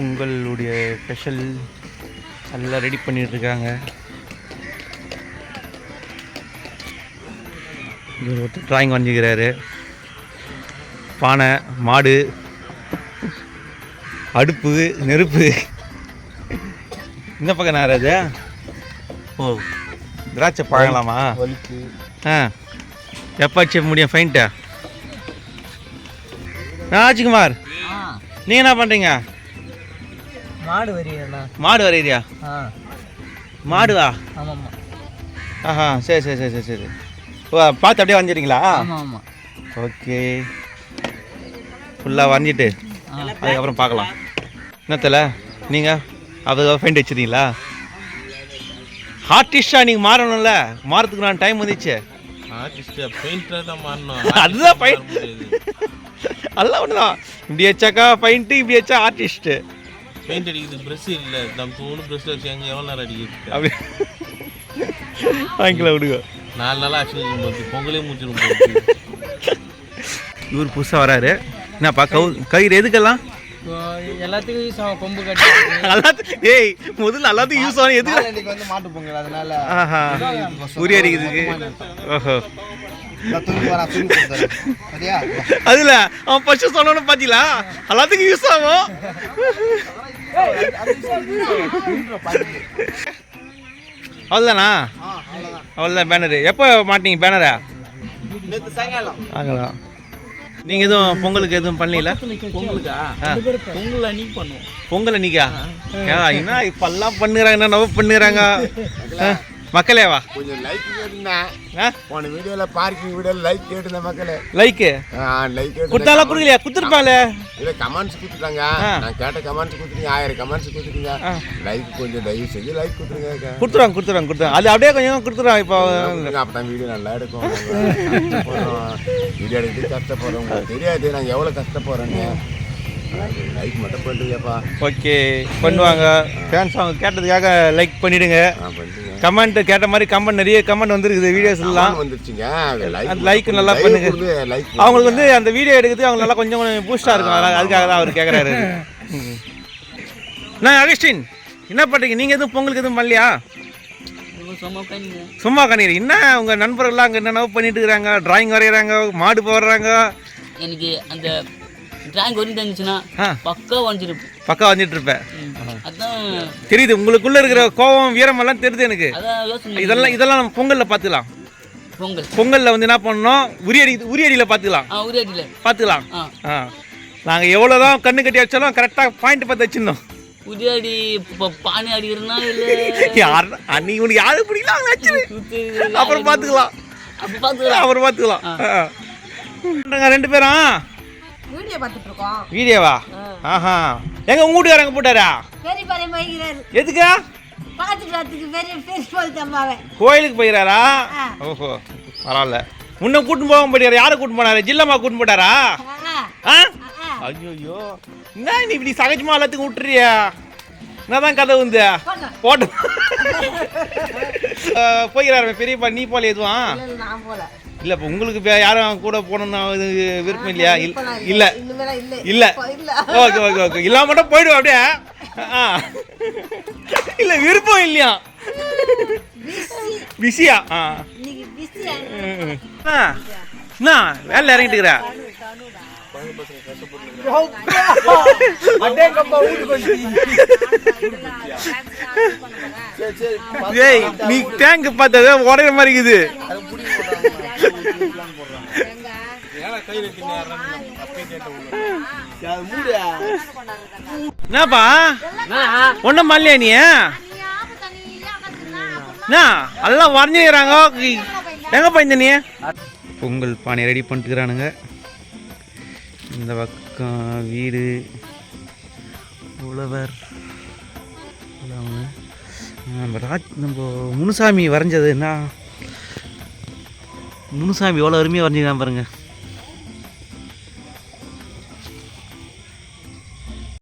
உங்களுடைய ஸ்பெஷல் எல்லாம் ரெடி பண்ணிட்டு இருக்காங்க இவர் ஒருத்தர் ட்ராயிங் வரைஞ்சிக்கிறாரு. பானை மாடு அடுப்பு நெருப்பு. இந்த பக்கம் நேரம் அது? ஓ திராட்சை பழங்கலாமா வலிக்கு ஆ எப்பாச்சு முடியும் ஃபைன்ட்டு ராஜ்குமார் நீங்கள் என்ன பண்ணுறீங்க மாடு வரியண்ணா மாடு வரையிறியா? ஆ. மாடுவா? ஆமாம்மா. ஆஹா சரி சரி சரி சரி சரி. ஓ பார்த்து அப்படியே வரைஞ்சிறீங்களா ஆமாம் ஆமாம் ஓகே ஃபுல்லாக வரைஞ்சிட்டு அதுக்கப்புறம் பார்க்கலாம். என்னத்தில் நீங்கள் அது ஃபைண்ட் வச்சுருந்தீங்களா ஆர்டிஸ்டாக நீங்கள் மாறணும்ல. மாறதுக்கு நான் டைம் வந்துச்சு. ஆர்டிஸ்ட் பெயிண்டர் தான் மாறணும். அதுதான் ஃபைன் அதெல்லாம் ஒன்று தான் இப்படி வச்சாக்கா ஃபைன்ட்டு இப்படி வச்சா ஆர்டிஸ்ட்டு பெயிண்ட் அடிக்கிறது ப்ரெஷ் இல்லை. நம்ம தூணு ப்ரெஷ் வச்சு எங்கே எவ்வளோ நேரம் அடிக்கிறது அப்படி. வாங்கிக்கலாம் விடுங்க. நாலு நாளாக ஆக்சுவலி போது பொங்கலே முடிச்சிடும் போகுது இவர் புதுசாக வராரு. என்னப்பா கவு கயிறு எதுக்கெல்லாம்? எல்லாத்துக்கும் யூஸ் ஆகும் கொம்பு கட்டி எல்லாத்துக்கும் ஏய் முதல்ல எல்லாத்துக்கும் யூஸ் ஆகும் எதுக்கு? இன்னைக்கு வந்து மாட்டு பொங்கல் அதனால ஆஹா உரி அடிக்கிறதுக்கு. ஓஹோ. அதுல அவன் ஃபர்ஸ்ட் சொன்னோன்னு பாத்தீங்களா? எல்லாத்துக்கும் யூஸ் ஆகும். அவ்வளோதானா அவ்வளோதான் பேனரு எப்போ மாட்டீங்க பேனரை சாயங்காலம். நீங்கள் எதுவும் பொங்கலுக்கு எதுவும் பண்ணல பொங்கலுக்கா. பொங்கல் அன்னைக்கு பண்ணுவோம். பொங்கல் அன்னைக்கா? என்ன இப்பெல்லாம் பண்ணுறாங்க என்ன நவ பண்ணுறாங்க? மக்களேவா கொஞ்சம் லைக் கேட்டுருந்தேன் போன வீடியோவில் பார்க்கிங் வீடியோவில் லைக் கேட்டிருந்தேன் மக்களே. லைக்கு லைக் கேட்டு கொடுத்தாலும் கொடுக்கலையா? கொடுத்துருப்பாங்களே இல்லை கமெண்ட்ஸ் கொடுத்துட்டாங்க. நான் கேட்ட கமெண்ட்ஸ் கொடுத்துட்டீங்க ஆயிரம் கமெண்ட்ஸ் கொடுத்துட்டீங்க. ஆ. லைக் கொஞ்சம் தயவு செஞ்சு லைக் கொடுத்துருங்க கொடுத்துருவாங்க கொடுத்துருவாங்க கொடுத்துருவாங்க. அது அப்படியே கொஞ்சம் கொடுத்துருவாங்க இப்போ. அப்போ தான் வீடியோ நல்லா எடுக்கும். வீடியோ எடுத்து கஷ்டப்படுறோம். தெரியாது நாங்கள் எவ்வளோ கஷ்டப்படுறோன்னு. லைக் மட்டும் பண்ணுறீங்கப்பா ஓகே பண்ணுவாங்க. ஃபேன்ஸ் அவங்க கேட்டதுக்காக லைக் பண்ணிடுங்க. கமெண்ட் கேட்ட மாதிரி கமெண்ட் நிறைய கமெண்ட் வந்துருக்குது வீடியோஸ் எல்லாம். வந்துருச்சுங்க. லைக் நல்லா பண்ணுங்க. அவங்களுக்கு வந்து அந்த வீடியோ எடுக்கிறதுக்கு அவங்க நல்லா கொஞ்சம் கொஞ்சம் பூஸ்டாக இருக்கும். அதுக்காக தான் அவர் கேட்குறாரு நான் அகஸ்டின் என்ன பண்ணுறீங்க நீங்கள் எதுவும் பொங்கலுக்கு எதுவும் பண்ணலையா? சும்மா கண்ணீர் என்ன உங்கள் நண்பர்கள்லாம் அங்கே என்னென்ன பண்ணிட்டு இருக்கிறாங்க? டிராயிங் வரைகிறாங்க மாடு போடுறாங்க. எனக்கு அந்த டிராயிங் வரைந்து இருந்துச்சுன்னா பக்கா வரைஞ்சிருப்பேன் பக்கா வந்துட்டு இருப்பேன் அதான் தெரியுது உங்களுக்குள்ள இருக்கிற கோபம் வீரமெல்லாம் தெரியுது எனக்கு. இதெல்லாம் இதெல்லாம் நம்ம பொங்கலில் பார்த்துக்கலாம். பொங்கல். பொங்கலில் வந்து என்ன பண்ணணும்? உரியடி உரியடியில் பார்த்துக்கலாம். உரியாடியில். பார்த்துக்கலாம். நாங்கள் எவ்வளோ தான் கண்ணு கட்டி அடிச்சாலும் கரெக்டாக பாயிண்ட் பார்த்து வச்சிருந்தோம் உரியாடி பானை அடிக்கிறனா இல்லை. யார் அன்னைக்கு உனக்கு யாரு பிடிக்கல அவங்க வச்சிரு அப்புறம் பார்த்துக்கலாம். அப்போ பார்த்துக்கலாம். அப்புறம் பார்த்துக்கலாம். ரெண்டு பேரும் வீடியோ பார்த்துட்டு இருக்கோம் வீடியோவா ஆஹா. எங்க உங்க வீட்டுக்காரங்க போட்டாரா பெரிய பையன் போய்கிறாரு எதுக்கா? பார்த்துட்டு வரத்துக்கு பெரிய பெரிய போல் தம்மாவே கோயிலுக்கு போயிறாரா. ஓஹோ பரவாயில்ல. உன்னை கூட்டின்னு போக போயிட்டாரு. யாரை கூட்டின்னு போனாரு? ஜில்லம்மா கூட்டின்னு போட்டாரா ஐயோ என்ன நீ இப்படி சகஜமா எல்லாத்துக்கும் விட்டுறியா? என்னதான் கதை வந்து போட்டு போய்கிறாரு பெரியப்பா. நீ போல எதுவும்? நான் போல இல்ல இப்ப உங்களுக்கு வே- யாரும் கூட போகணும்னு இது விருப்பம் இல்லையா? இல்ல. இல்ல. இனிமேலாம் இல்லை. இல்ல. இப்போ இல்ல. Okay okay okay. இல்லாம மட்டும் போயிடுவோம் அப்படியே. ஆ. இல்ல விருப்பம் இல்லையா? பிஸி பிஸியா? ஆ என்ன வேலை இறங்கிட்டு இருக்கிற? அடே கம்பா வீட்டுக்கு வந்து ஏய் நீ டேங்க் பார்த்தது உடையிற மாதிரி இருக்குது. என்னப்பா? ஒன்றும் பண்ணலையா நீ? என்ன? எல்லாம் வரைஞ்சிக்கிறாங்க எங்க போயிருந்த நீ பொங்கல் பானை ரெடி பண்ணிட்டுக்கிறானுங்க. இந்த பக்கம் வீடு உழவர். நம்ம ராஜ் நம்ம முனுசாமி வரைஞ்சது என்ன? முனுசாமி எவ்வளோ அருமையாக வரைஞ்சிருக்கான் பாருங்க.